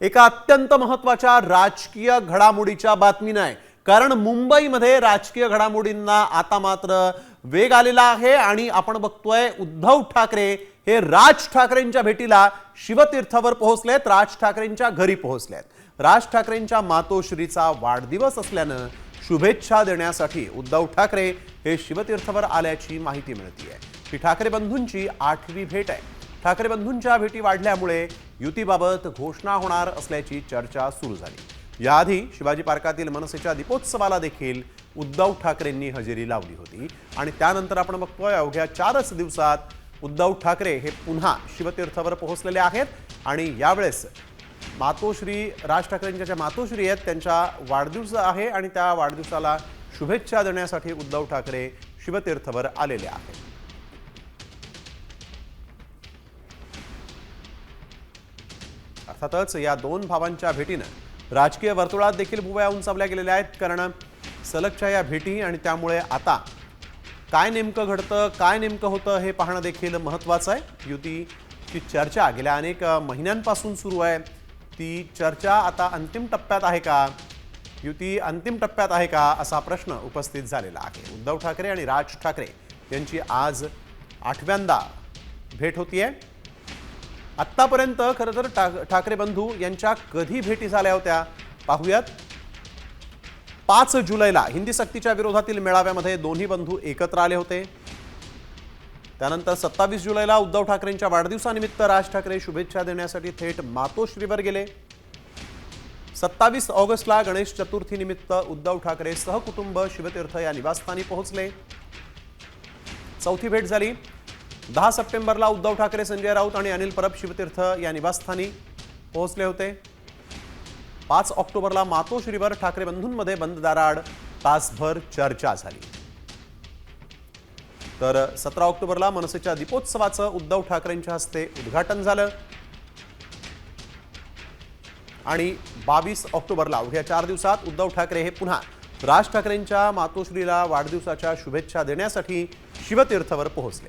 एका अत्यंत महत्त्वाच्या राजकीय घडामोडीच्या बातमीनं आहे. कारण मुंबईमध्ये राजकीय घडामोडींना आता मात्र वेग आलेला आहे आणि आपण बघतोय उद्धव ठाकरे हे राज ठाकरेंच्या भेटीला शिवतीर्थावर पोहोचलेत राज ठाकरेंच्या घरी पोहोचलेत. राज ठाकरेंच्या मातोश्रीचा वाढदिवस असल्यानं शुभेच्छा देण्यासाठी उद्धव ठाकरे हे शिवतीर्थावर आल्याची माहिती मिळते आहे ही ठाकरे बंधूंची आठवी भेट आहे. ठाकरे बंधूंच्या भेटी वाढल्यामुळे युतीबाबत घोषणा होणार असल्याची चर्चा सुरू झाली. याआधी शिवाजी पार्कातील मनसेच्या दीपोत्सवाला देखील उद्धव ठाकरेंनी हजेरी लावली होती. आणि त्यानंतर आपण बघतोय अवघ्या चारच दिवसात उद्धव ठाकरे हे पुन्हा शिवतीर्थावर पोहोचलेले आहेत. आणि यावेळेस मातोश्री राज ठाकरेंच्या ज्या मातोश्री आहेत त्यांच्या वाढदिवस आहे. आणि त्या वाढदिवसाला शुभेच्छा देण्यासाठी उद्धव ठाकरे शिवतीर्थावर आलेले आहेत. अर्थातच या दोन भावांच्या भेटीनं राजकीय वर्तुळात देखील भुवया उंचावल्या गेलेल्या आहेत. कारण सलगच्या या भेटी आणि त्यामुळे आता काय नेमकं घडतं काय नेमकं होतं हे पाहणं देखील महत्त्वाचं आहे. युतीची चर्चा गेल्या अनेक महिन्यांपासून सुरू आहे. ती चर्चा आता अंतिम टप्प्यात आहे का? युती अंतिम टप्प्यात आहे का? असा प्रश्न उपस्थित झालेला आहे. उद्धव ठाकरे आणि राज ठाकरे यांची आज आठव्यांदा भेट होती आहे आत्तापर्यंत खरं तर ठाकरे बंधू यांच्या कधी भेटी झाल्या होत्या? पाहूयात. पाच जुलैला हिंदी सक्तीच्या विरोधातील मेळाव्यामध्ये दोन्ही बंधू एकत्र आले होते. त्यानंतर सत्तावीस जुलैला उद्धव ठाकरेंच्या वाढदिवसानिमित्त राज ठाकरे शुभेच्छा देण्यासाठी थेट मातोश्रीवर गेले. सत्तावीस ऑगस्टला गणेश चतुर्थीनिमित्त उद्धव ठाकरे सहकुटुंब शिवतीर्थ या निवासस्थानी पोहोचले. चौथी भेट झाली. दहा सप्टेंबरला उद्धव ठाकरे संजय राऊत आणि अनिल परब शिवतीर्थ या निवासस्थानी पोहोचले होते. पाच ऑक्टोबरला मातोश्रीवर ठाकरे बंधूंमध्ये बंद दाराआड तासभर चर्चा झाली. तर सतरा ऑक्टोबरला मनसेच्या दीपोत्सवाचं उद्धव ठाकरेंच्या हस्ते उद्घाटन झालं. आणि बावीस ऑक्टोबरला अवघ्या चार दिवसात उद्धव ठाकरे हे पुन्हा राज ठाकरेंच्या मातोश्रीला वाढदिवसाच्या शुभेच्छा देण्यासाठी शिवतीर्थवर पोहोचले.